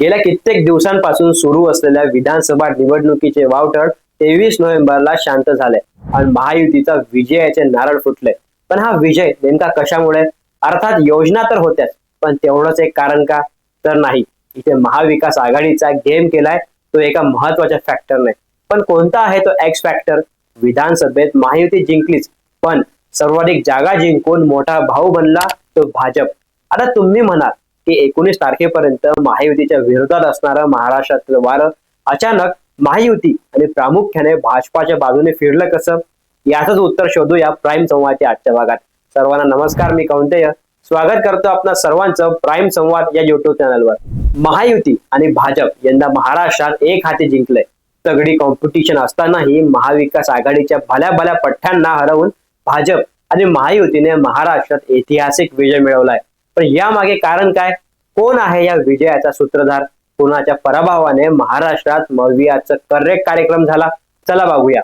गेल्या कित्येक दिवसांपासून सुरू असलेल्या विधानसभा निवडणुकीचे वावटळ तेवीस नोव्हेंबरला शांत झाले. आणि महायुतीचा विजयाचे नारळ फुटले. पण हा विजय नेमका कशामुळे? अर्थात योजना तर होत्याच पण तेवढंच एक कारण का? तर नाही. इथे महाविकास आघाडीचा गेम केलाय तो एका महत्त्वाच्या फॅक्टरने पण कोणता आहे तो एक्स फॅक्टर विधानसभेत महायुती जिंकलीच पण सर्वाधिक जागा जिंकून मोठा भाऊ बनला तो भाजप. आता तुम्ही म्हणाल की एकोणीस तारखेपर्यंत महायुतीच्या विरोधात असणारं महाराष्ट्रातलं वारं अचानक महायुती आणि प्रामुख्याने भाजपाच्या बाजूने फिरलं कसं? याचंच उत्तर शोधूया प्राईम संवादच्या आजच्या भागात. सर्वांना नमस्कार मी कौंतेय. स्वागत करतो आपल्या सर्वांचं प्राईम संवाद या युट्यूब चॅनलवर महायुती आणि भाजप यंदा महाराष्ट्रात एक हाती जिंकलंय. तगडी कॉम्पिटिशन असतानाही महाविकास आघाडीच्या भल्या भल्या पठ्ठ्यांना हरवून भाजप आणि महायुतीने महाराष्ट्रात ऐतिहासिक विजय मिळवलाय. पण यामागे कारण काय? कोण आहे या विजयाचा सूत्रधार? कोणाच्या पराभवाने महाराष्ट्रात मवियाचा करेक्ट कार्यक्रम झाला? चला बघूया.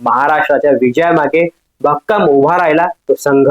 महाराष्ट्राच्या विजयामागे भक्कम उभा राहिला तो संघ.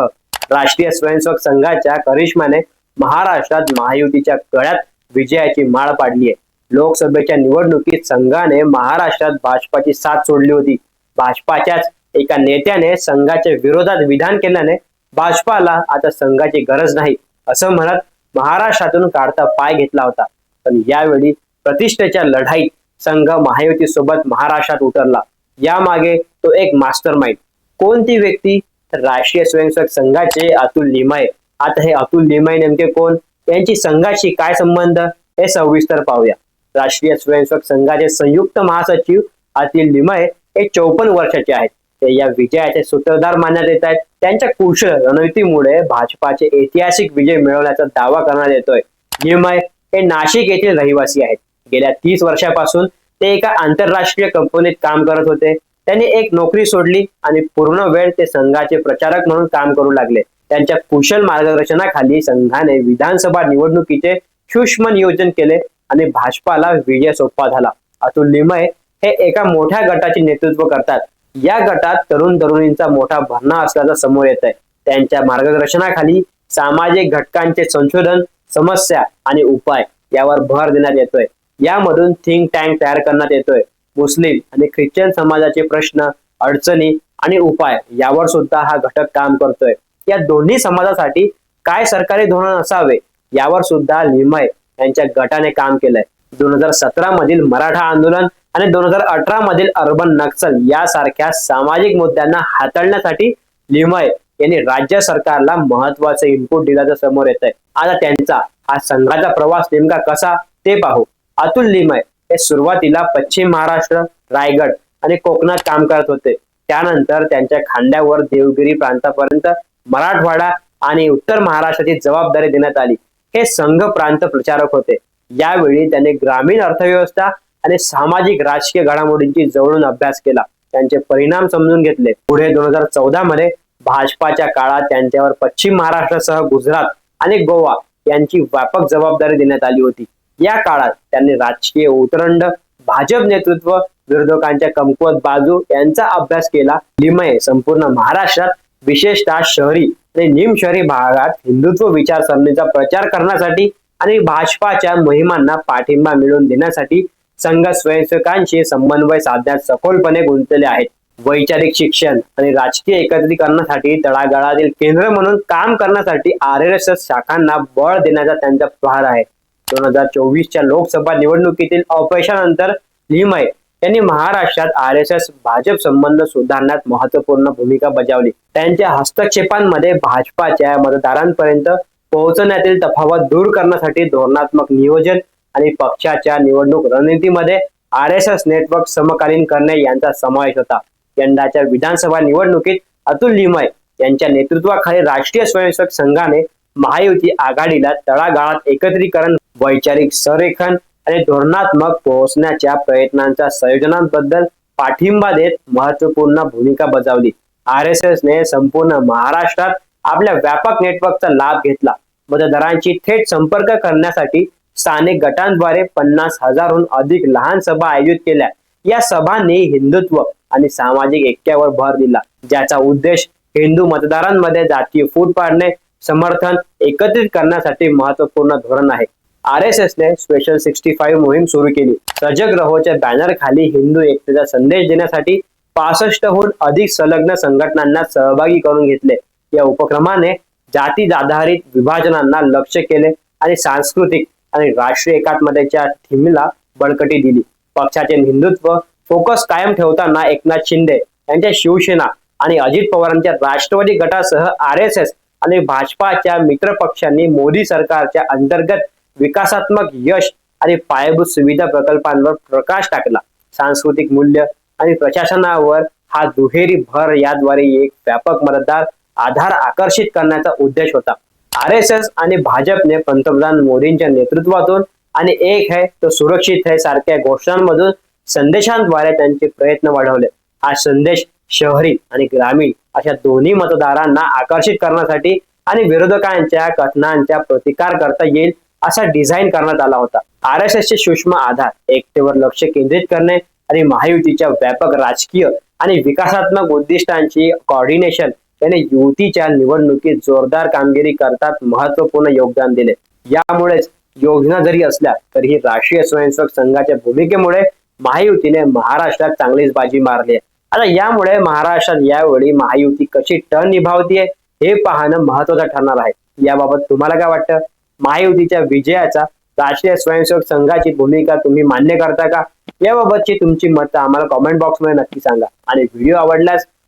राष्ट्रीय स्वयंसेवक संघाच्या करिश्माने महाराष्ट्रात महायुतीच्या गळ्यात विजयाची माळ पाडली आहे. लोकसभेच्या निवडणुकीत संघाने महाराष्ट्रात भाजपाची साथ सोडली होती. भाजपाच्याच एका नेत्याने संघाच्या विरोधात विधान केल्याने भाजपाला आता संघाची गरज नाही. असं म्हणत महाराष्ट्रातून काढता पाय घेतला होता. पण यावेळी प्रतिष्ठेच्या लढाईत संघ महायुती सोबत महाराष्ट्रात उतरला. यामागे तो एक मास्टर माइंड कोणती व्यक्ती? तर राष्ट्रीय स्वयंसेवक संघाचे अतुल निमय. आता हे अतुल निमय नेमके कोण? यांची संघाशी काय संबंध? हे सविस्तर पाहूया. राष्ट्रीय स्वयंसेवक संघाचे संयुक्त महासचिव अतुल निमय हे चौपन्न वर्षाचे आहेत. ते या विजयाचे सूत्रधार मानण्यात येत आहेत. त्यांच्या कुशल रणनीतीमुळे भाजपाचे ऐतिहासिक विजय मिळवण्याचा दावा करण्यात येतोय. निमय हे नाशिक येथील रहिवासी आहेत. गेल्या तीस वर्षापासून ते एका आंतरराष्ट्रीय कंपनीत काम करत होते. त्यांनी एक नोकरी सोडली आणि पूर्ण वेळ ते संघाचे प्रचारक म्हणून काम करू लागले. त्यांच्या कुशल मार्गदर्शनाखाली संघाने विधानसभा निवडणुकीचे सूक्ष्म नियोजन केले आणि भाजपाला विजय सोपा झाला. अतुल निमय हे एका मोठ्या गटाचे नेतृत्व करतात. या गटात तरुण तरुणींचा मोठा भरणा असल्याचं समोर येत आहे त्यांच्या मार्गदर्शनाखाली सामाजिक घटकांचे संशोधन समस्या आणि उपाय यावर भर देण्यात येतोय. यामधून थिंक टँक तयार करण्यात येतोय. मुस्लिम आणि ख्रिश्चन समाजाचे प्रश्न अडचणी आणि उपाय यावर सुद्धा हा घटक काम करतोय. या दोन्ही समाजासाठी काय सरकारी धोरण असावे यावर सुद्धा लिमय यांच्या गटाने काम केलंय. दोन हजार सतरा मधील मराठा आंदोलन आणि दोन हजार अठरा मधील अर्बन नक्सल यासारख्या सामाजिक मुद्द्यांना हाताळण्यासाठी लिमय यांनी राज्य सरकारला महत्त्वाचे इनपुट दिल्याचं समोर येत आहे आता त्यांचा हा संघाचा प्रवास नेमका कसा ते पाहू. अतुल लिमय हे सुरुवातीला पश्चिम महाराष्ट्र रायगड आणि कोकणात काम करत होते. त्यानंतर त्यांच्या खांद्यावर देवगिरी प्रांतापर्यंत मराठवाडा आणि उत्तर महाराष्ट्राची जबाबदारी देण्यात आली. हे संघ प्रांत प्रचारक होते. यावेळी त्यांनी ग्रामीण अर्थव्यवस्था आणि सामाजिक राजकीय घडामोडींची जवळून अभ्यास केला. त्यांचे परिणाम समजून घेतले. पुढे दोन हजार चौदा मध्ये भाजपाच्या काळात त्यांच्यावर पश्चिम महाराष्ट्रासह गुजरात आणि गोवा यांची व्यापक जबाबदारी देण्यात आली होती. या काळात त्यांनी राजकीय उतरंड भाजप नेतृत्व विरोधकांच्या कमकुवत बाजू यांचा अभ्यास केला. लिमये संपूर्ण महाराष्ट्रात विशेषतः शहरी आणि निमशहरी भागात हिंदुत्व विचारसरणीचा प्रचार करण्यासाठी आणि भाजपाच्या मोहिमांना पाठिंबा मिळवून देण्यासाठी संघ स्वयंसेवकांशी समन्वय साधण्यात सखोलपणे गुंतलेले आहेत. वैचारिक शिक्षण आणि राजकीय एकत्रीकरणासाठी तळागाळातील केंद्र म्हणून काम करण्यासाठी आर एस एस शाखांना बळ देण्याचा त्यांचा प्रहार आहे. दोन हजार चोवीसच्या लोकसभा निवडणुकीतील अपयशानंतर लिमय त्यांनी महाराष्ट्रात आर एस एस भाजप संबंध सुधारण्यात महत्त्वपूर्ण भूमिका बजावली. त्यांच्या हस्तक्षेपांमध्ये भाजपाच्या मतदारांपर्यंत पोहोचण्यातील तफावत दूर करण्यासाठी धोरणात्मक नियोजन आणि पक्षाच्या निवडणूक रणनीतीमध्ये आर एस एस नेटवर्क समकालीन करणे यांचा समावेश होता. यंदाच्या विधानसभा निवडणुकीत अतुल लिमय यांच्या नेतृत्वाखाली राष्ट्रीय स्वयंसेवक संघाने महायुती आघाडीला तळागाळात एकत्रीकरण वैचारिक संरेखन आणि धोरणात्मक पोहोचण्याच्या प्रयत्नांच्या संयोजनांबद्दल पाठिंबा देत महत्त्वपूर्ण भूमिका बजावली. आर एस एस ने संपूर्ण महाराष्ट्रात आपल्या व्यापक नेटवर्कचा लाभ घेतला. मतदारांशी थेट संपर्क करण्यासाठी स्थानिक गटांद्वारे पन्नास हजारहून अधिक लहान सभा आयोजित केल्या. या सभांनी हिंदुत्व आणि सामाजिक ऐक्यावर भर दिला. ज्याचा उद्देश हिंदू मतदारांमध्ये जातीय फूट पाडणे समर्थन एकत्रित करण्यासाठी महत्त्वपूर्ण धोरण आहे. आर एस एस ने स्पेशल सिक्स्टी फाईव्ह मोहीम सुरू केली. सजग रहोच्या बॅनर खाली हिंदू एकतेचा संदेश देण्यासाठी पासष्टहून अधिक संलग्न संघटनांना सहभागी करून घेतले. या उपक्रमाने जाती आधारित विभाजनांना लक्ष केले आणि सांस्कृतिक आणि राष्ट्रीय एकात्मतेच्या थीमला बळकटी दिली. पक्षाचे हिंदुत्व फोकस कायम ठेवताना एकनाथ शिंदे यांच्या शिवसेना आणि अजित पवारांच्या राष्ट्रवादी गटासह आर एस एस आणि भाजपाच्या मित्र पक्षांनी मोदी सरकारच्या अंतर्गत विकासात्मक यश आणि पायाभूत सुविधा प्रकल्पांवर प्रकाश टाकला. सांस्कृतिक मूल्य आणि प्रशासनावर हा दुहेरी भर याद्वारे एक व्यापक मतदार आधार आकर्षित करण्याचा उद्देश होता. आर एस एस आणि भाजपने पंतप्रधान मोदींच्या नेतृत्वातून आणि एक है तो सुरक्षित है सारख्या घोषणांमधून संदेशांद्वारे त्यांचे प्रयत्न वाढवले. हा संदेश शहरी आणि ग्रामीण अशा दोन्ही मतदारांना आकर्षित करण्यासाठी आणि विरोधकांच्या कथनांचा प्रतिकार करता येईल असा डिझाईन करण्यात आला होता. आर एस एसचे सूक्ष्म आधार एकतेवर लक्ष केंद्रित करणे आणि महायुतीच्या व्यापक राजकीय आणि विकासात्मक उद्दिष्टांची कॉर्डिनेशन त्याने युतीच्या निवडणुकीत जोरदार कामगिरी करतात महत्त्वपूर्ण योगदान दिले. यामुळेच योजना जरी असल्या तरीही राष्ट्रीय स्वयंसेवक संघाच्या भूमिकेमुळे महायुतीने महाराष्ट्रात चांगलीच बाजी मारली आहे. आता यामुळे महाराष्ट्रात यावेळी महायुती कशी टर्न निभावतीये हे पाहणं महत्वाचं ठरणार आहे. याबाबत तुम्हाला काय वाटतं? महायुतीच्या विजयाचा राष्ट्रीय स्वयंसेवक संघाची भूमिका तुम्ही मान्य करता का? याबाबतची तुमची मतं आम्हाला कॉमेंट बॉक्समध्ये नक्की सांगा. आणि व्हिडिओ आवडल्यास